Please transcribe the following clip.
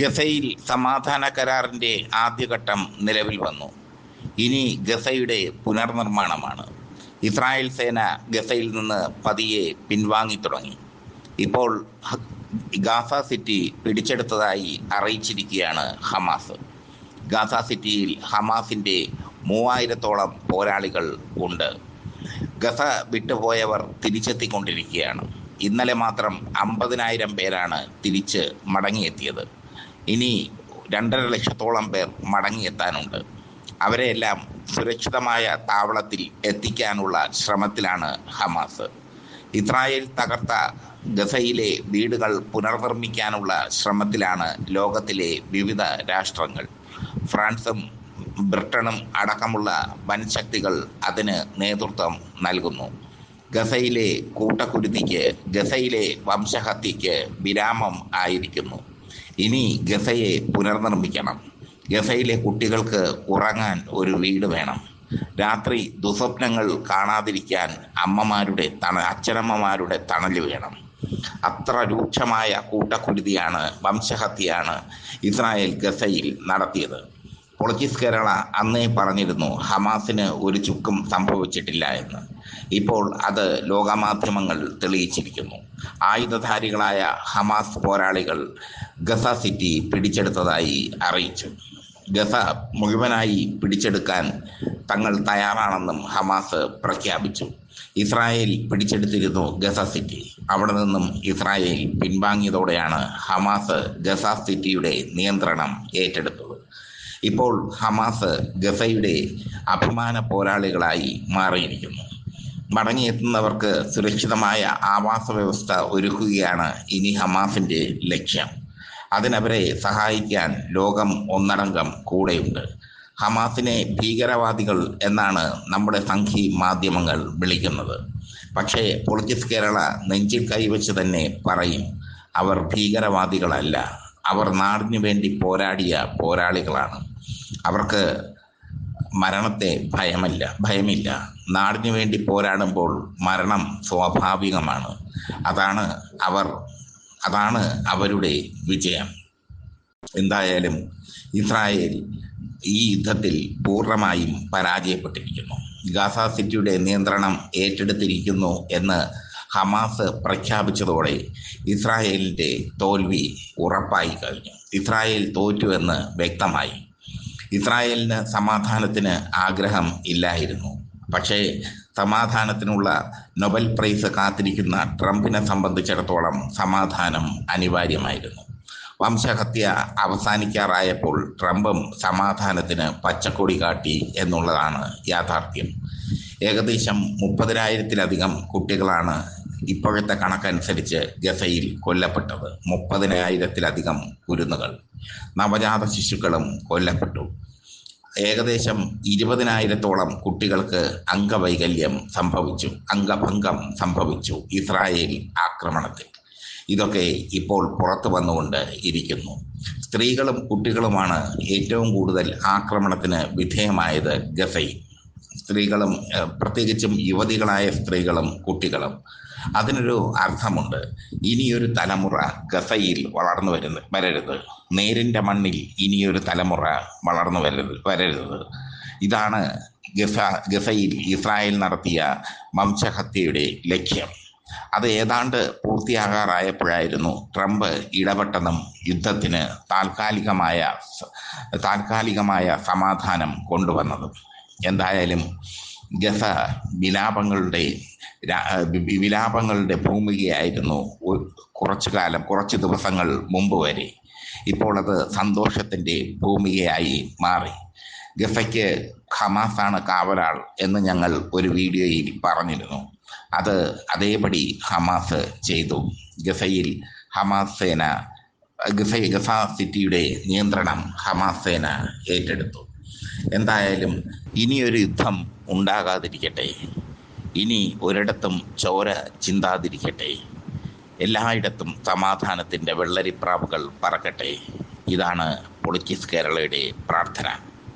ഗസയിൽ സമാധാന കരാറിന്റെ ആദ്യഘട്ടം നിലവിൽ വന്നു. ഇനി ഗസയുടെ പുനർനിർമ്മാണമാണ്. ഇസ്രായേൽ സേന ഗസയിൽ നിന്ന് പതിയെ പിൻവാങ്ങി തുടങ്ങി. ഇപ്പോൾ ഗാസ സിറ്റി പിടിച്ചെടുത്തതായി അറിയിച്ചിരിക്കുകയാണ് ഹമാസ്. ഗാസ സിറ്റിയിൽ ഹമാസിന്റെ മൂവായിരത്തോളം പോരാളികൾ ഉണ്ട്. ഗസ വിട്ടുപോയവർ തിരിച്ചെത്തിക്കൊണ്ടിരിക്കുകയാണ്. ഇന്നലെ മാത്രം അമ്പതിനായിരം പേരാണ് തിരിച്ച് മടങ്ങിയെത്തിയത്. ഇനി രണ്ടര ലക്ഷത്തോളം പേർ മടങ്ങിയെത്താനുണ്ട്. അവരെയെല്ലാം സുരക്ഷിതമായ താവളത്തിൽ എത്തിക്കാനുള്ള ശ്രമത്തിലാണ് ഹമാസ്. ഇസ്രായേൽ തകർത്ത ഗസയിലെ വീടുകൾ പുനർനിർമ്മിക്കാനുള്ള ശ്രമത്തിലാണ് ലോകത്തിലെ വിവിധ രാഷ്ട്രങ്ങൾ. ഫ്രാൻസും ബ്രിട്ടനും അടക്കമുള്ള വൻ ശക്തികൾ അതിന് നേതൃത്വം നൽകുന്നു. ഗസയിലെ കൂട്ടക്കുരുതിക്ക് ഗസയിലെ വംശഹത്യക്ക് വിരാമം ആയിരിക്കുന്നു. ഇനി ഗഫയെ പുനർനിർമ്മിക്കണം. ഗഫയിലെ കുട്ടികൾക്ക് ഉറങ്ങാൻ ഒരു വീട് വേണം. രാത്രി ദുസ്വപ്നങ്ങൾ കാണാതിരിക്കാൻ അമ്മമാരുടെ തണ അച്ഛനമ്മമാരുടെ തണൽ വേണം. അത്ര രൂക്ഷമായ കൂട്ടക്കുരുതിയാണ് വംശഹത്യയാണ് ഇസ്രായേൽ ഗസയിൽ നടത്തിയത്. പൊളിറ്റിക്സ് കേരള അന്നേ പറഞ്ഞിരുന്നു ഹമാസിന് ഒരു ചുക്കും സംഭവിച്ചിട്ടില്ല എന്ന്. ഇപ്പോൾ അത് ലോകമാധ്യമങ്ങൾ തെളിയിച്ചിരിക്കുന്നു. ആയുധധാരികളായ ഹമാസ് പോരാളികൾ ഗസ സിറ്റി പിടിച്ചെടുത്തതായി അറിയിച്ചു. ഗസ മുഴുവനായി പിടിച്ചെടുക്കാൻ തങ്ങൾ തയ്യാറാണെന്നും ഹമാസ് പ്രഖ്യാപിച്ചു. ഇസ്രായേൽ പിടിച്ചെടുത്തിരുന്നു ഗസ സിറ്റി. അവിടെ നിന്നും ഇസ്രായേൽ പിൻവാങ്ങിയതോടെയാണ് ഹമാസ് ഗസ സിറ്റിയുടെ നിയന്ത്രണം ഏറ്റെടുത്തത്. ഇപ്പോൾ ഹമാസ് ഗസയുടെ അഭിമാന പോരാളികളായി മാറിയിരിക്കുന്നു. മടങ്ങിയെത്തുന്നവർക്ക് സുരക്ഷിതമായ ആവാസ വ്യവസ്ഥ ഒരുക്കുകയാണ് ഇനി ഹമാസിന്റെ ലക്ഷ്യം. അതിനവരെ സഹായിക്കാൻ ലോകം ഒന്നടങ്കം കൂടെയുണ്ട്. ഹമാസിനെ ഭീകരവാദികൾ എന്നാണ് നമ്മുടെ സംഘി മാധ്യമങ്ങൾ വിളിക്കുന്നത്. പക്ഷേ പൊളിറ്റിക്സ് കേരള നെഞ്ചിൽ കൈവച്ച് തന്നെ പറയും അവർ ഭീകരവാദികളല്ല. അവർ നാടിനു വേണ്ടി പോരാടിയ പോരാളികളാണ്. അവർക്ക് മരണത്തെ ഭയമല്ല ഭയമില്ല. നാടിനു വേണ്ടി പോരാടുമ്പോൾ മരണം സ്വാഭാവികമാണ്. അതാണ് അവർ അതാണ് അവരുടെ വിജയം. എന്തായാലും ഇസ്രായേൽ ഈ യുദ്ധത്തിൽ പൂർണമായും പരാജയപ്പെട്ടിരിക്കുന്നു. ഗാസ സിറ്റിയുടെ നിയന്ത്രണം ഏറ്റെടുത്തിരിക്കുന്നു എന്ന് ഹമാസ് പ്രഖ്യാപിച്ചതോടെ ഇസ്രായേലിന്റെ തോൽവി ഉറപ്പായി കഴിഞ്ഞു. ഇസ്രായേൽ തോറ്റുവെന്ന് വ്യക്തമായി. ഇസ്രായേലിന് സമാധാനത്തിന് ആഗ്രഹം ഇല്ലായിരുന്നു. പക്ഷേ സമാധാനത്തിനുള്ള നൊബൽ പ്രൈസ് കാത്തിരിക്കുന്ന ട്രംപിനെ സംബന്ധിച്ചിടത്തോളം സമാധാനം അനിവാര്യമായിരുന്നു. വംശഹത്യ അവസാനിക്കാറായപ്പോൾ ട്രംപും സമാധാനത്തിന് പച്ചക്കൊടി കാട്ടി എന്നുള്ളതാണ് യാഥാർത്ഥ്യം. ഏകദേശം മുപ്പതിനായിരത്തിലധികം കുട്ടികളാണ് ഇപ്പോഴത്തെ കണക്കനുസരിച്ച് ഗസയിൽ കൊല്ലപ്പെട്ടത് മുപ്പതിനായിരത്തിലധികം കുരുന്നുകൾ നവജാത ശിശുക്കളും കൊല്ലപ്പെട്ടു. ഏകദേശം ഇരുപതിനായിരത്തോളം കുട്ടികൾക്ക് അംഗവൈകല്യം സംഭവിച്ചു അംഗഭംഗം സംഭവിച്ചു ഇസ്രായേൽ ആക്രമണത്തിൽ. ഇതൊക്കെ ഇപ്പോൾ പുറത്തു വന്നുകൊണ്ട് ഇരിക്കുന്നു. സ്ത്രീകളും കുട്ടികളുമാണ് ഏറ്റവും കൂടുതൽ ആക്രമണത്തിന് വിധേയമായത് ഗസയിൽ. സ്ത്രീകളും പ്രത്യേകിച്ചും യുവതികളായ സ്ത്രീകളും കുട്ടികളും അതിനൊരു അർത്ഥമുണ്ട്. ഇനിയൊരു തലമുറ ഗസയിൽ വളർന്നു വരുന്ന വരരുത്. നേരിന്റെ മണ്ണിൽ ഇനിയൊരു തലമുറ വളർന്നു വരരുത് വരരുത്. ഇതാണ് ഗസ ഗസയിൽ ഇസ്രായേൽ നടത്തിയ വംശഹത്യയുടെ ലക്ഷ്യം. അത് ഏതാണ്ട് പൂർത്തിയാകാറായപ്പോഴായിരുന്നു ട്രംപ് ഇടപെട്ടതും യുദ്ധത്തിന് താൽക്കാലികമായ താൽക്കാലികമായ സമാധാനം കൊണ്ടുവന്നതും. എന്തായാലും ഗസ വിലാപങ്ങളുടെ വിലാപങ്ങളുടെ ഭൂമികയായിരുന്നു കുറച്ചു കാലം കുറച്ച് ദിവസങ്ങൾ മുമ്പ് വരെ. ഇപ്പോൾ അത് സന്തോഷത്തിന്റെ ഭൂമികയായി മാറി. ഗസയ്ക്ക് ഹമാസാണ് കാവലാൾ എന്ന് ഞങ്ങൾ ഒരു വീഡിയോയിൽ പറഞ്ഞിരുന്നു. അത് അതേപടി ഹമാസ് ചെയ്തു. ഗസയിൽ ഹമാസ് സേന ഗസ ഗസ സിറ്റിയുടെ നിയന്ത്രണം ഹമാസ് സേന ഏറ്റെടുത്തു. എന്തായാലും ഇനിയൊരു യുദ്ധം ഉണ്ടാകാതിരിക്കട്ടെ. ഇനി ഒരിടത്തും ചോര ചിന്താതിരിക്കട്ടെ. എല്ലായിടത്തും സമാധാനത്തിന്റെ വെള്ളരിപ്രാവുകൾ പറക്കട്ടെ. ഇതാണ് പൊളിറ്റിക്സ് കേരളയുടെ പ്രാർത്ഥന.